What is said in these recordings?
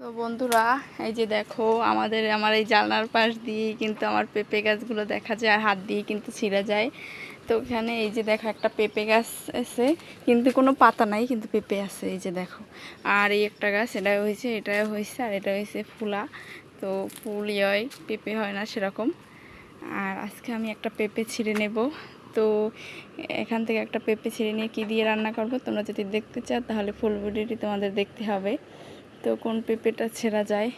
তো বন্ধুরা, এই যে দেখো, আমাদের আমার এই জানলার পাশ দিয়ে কিন্তু আমার পেঁপে গাছগুলো দেখা যায় আর হাত দিয়ে কিন্তু ছিঁড়ে যায়। তো ওখানে এই যে দেখো, একটা পেঁপে গাছ আছে, কিন্তু কোনো পাতা নাই, কিন্তু পেঁপে আছে, এই যে দেখো। আর এই একটা গাছ, এটা হয়েছে এটা হয়েছে, আর এটা হয়েছে ফুলা। তো ফুলই হয়, পেঁপে হয় না সেরকম। আর আজকে আমি একটা পেঁপে ছিঁড়ে নেব। তো এখান থেকে একটা পেঁপে ছিঁড়ে নিয়ে কী দিয়ে রান্না করব, তোমরা যদি দেখতে চাও, তাহলে ফুল ভিডিওটি তোমাদের দেখতে হবে। তো কোন পেঁপেটা ছেঁড়া যায়?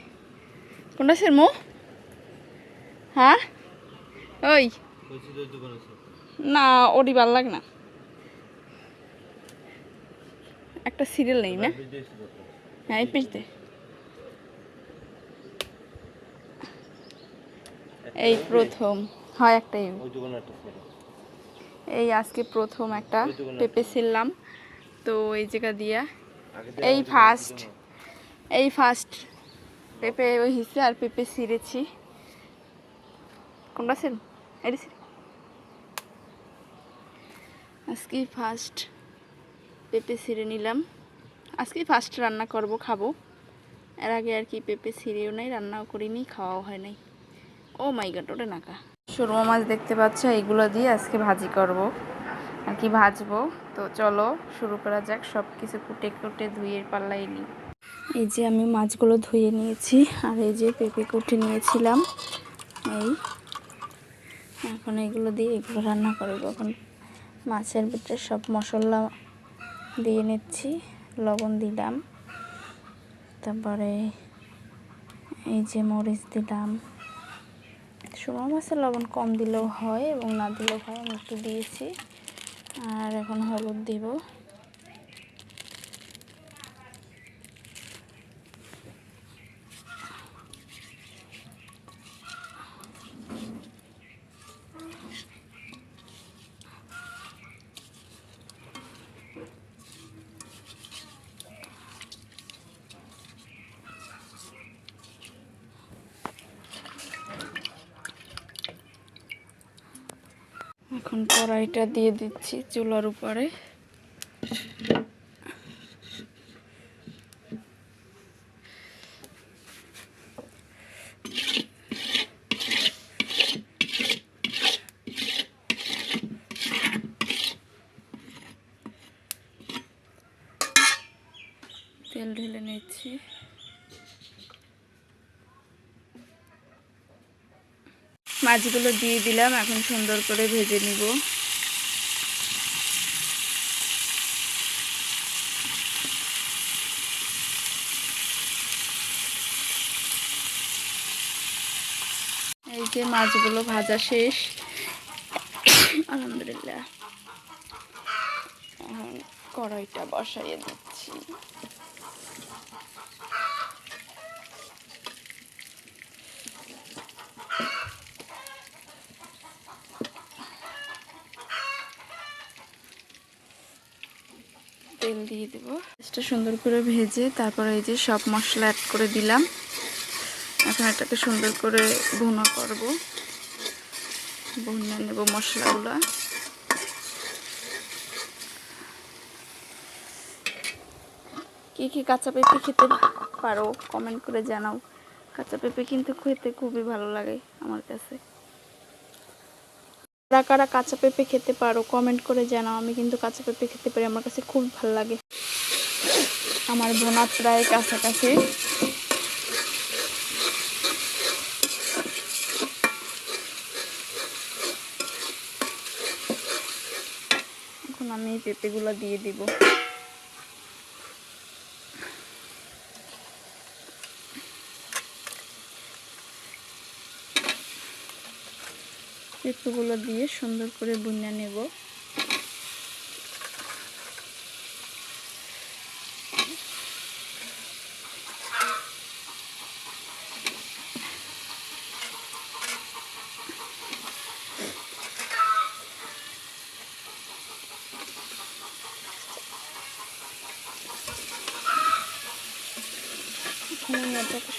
কোনটা ছেড়মো? হ্যাঁ? ওই। না ওরই ভালো লাগ না। একটা সিরিয়াল নেই না? হ্যাঁ এই পিসতে এই প্রথম। হয় একটাই। এই আজকে প্রথম একটা পেঁপে ছিললাম তো এই জায়গা দিয়া। এই ফার্স্ট এই ফার্স্ট পেঁপে ওই হিসে আর পেঁপে ছিঁড়েছি। কোনটা ছিল এটি ছিল আজকেই ফার্স্ট পেঁপে ছিঁড়ে নিলাম। আজকেই ফার্স্ট রান্না করব, খাব। এর আগে আর কি পেঁপে ছিঁড়েও নাই, রান্নাও করিনি, খাওয়াও হয় নাই। ও মাই গড ওটা নাকা। সুরমা মাছ দেখতে পাচ্ছ এইগুলো দিয়ে আজকে ভাজি করব। আর কি ভাজবো? তো চলো, শুরু করা যাক। সব কিছু কুটে কুটে ধুয়ে পাল্লাই নিই। এই যে আমি মাছগুলো ধুয়ে নিয়েছি, আর এই যে পেঁপে কুটে নিয়েছিলাম, এই। এখন এগুলো দিয়ে এগুলো রান্না করব। এখন মাছের ভিতরে সব মশলা দিয়ে নিচ্ছি, লবণ দিলাম, তারপরে এই যে মরিচ দিলাম। সময় মাছের লবণ কম দিলেও হয় এবং না দিলেও হয়, আমি একটু দিয়েছি, আর এখন হলুদ দিব। এখন কড়াইটা দিয়ে দিচ্ছি চুলার উপরে। তেল ঢেলে নিচ্ছি। মাছগুলো দিয়ে দিলাম, এখন সুন্দর করে ভেজে নিব। এই যে মাছগুলো ভাজা শেষ। আলহামদুলিল্লাহ। কড়াইটা বসাইয়ে দিচ্ছি। তেল দিয়ে দেব। এটা সুন্দর করে ভেজে তারপরে এই যে সব মশলা অ্যাড করে দিলাম। এখন এটাকে সুন্দর করে ভুনা করব। ভুনে নেব মশলাগুলো। কি কি কাঁচা পেঁপে খেতে পারো কমেন্ট করে জানাও। কাঁচা পেঁপে কিন্তু খেতে খুবই ভালো লাগে আমার কাছে। কারা কারা কাঁচা পেঁপে খেতে পারো কমেন্ট করে জানাও। আমি কিন্তু কাঁচা পেঁপে খেতে পারি, আমার কাছে খুব ভালো লাগে। আমার বোনা প্রায় কাছাকাছি। এখন আমি পেঁপেগুলো দিয়ে দিব। পেঁপেগুলো দিয়ে সুন্দর করে বুনিয়ে নেব।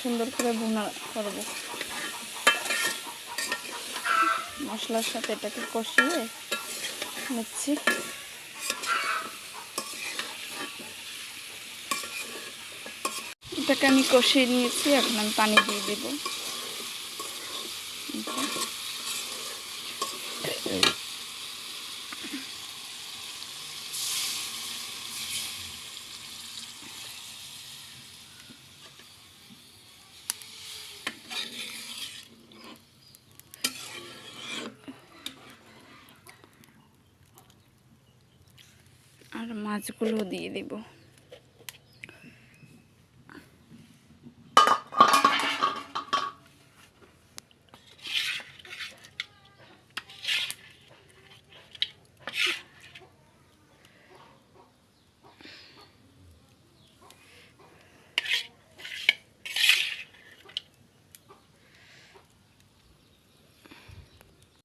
সুন্দর করে ভুনা করব। মশলার সাথে এটাকে কষিয়ে নিচ্ছি। এটাকে আমি কষিয়ে নিয়েছি এখন আমি পানি দিয়ে দেব আর মাছগুলো দিয়ে দেব।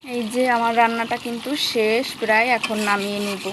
এই যে আমার রান্নাটা কিন্তু শেষ প্রায় এখন নামিয়ে নেব।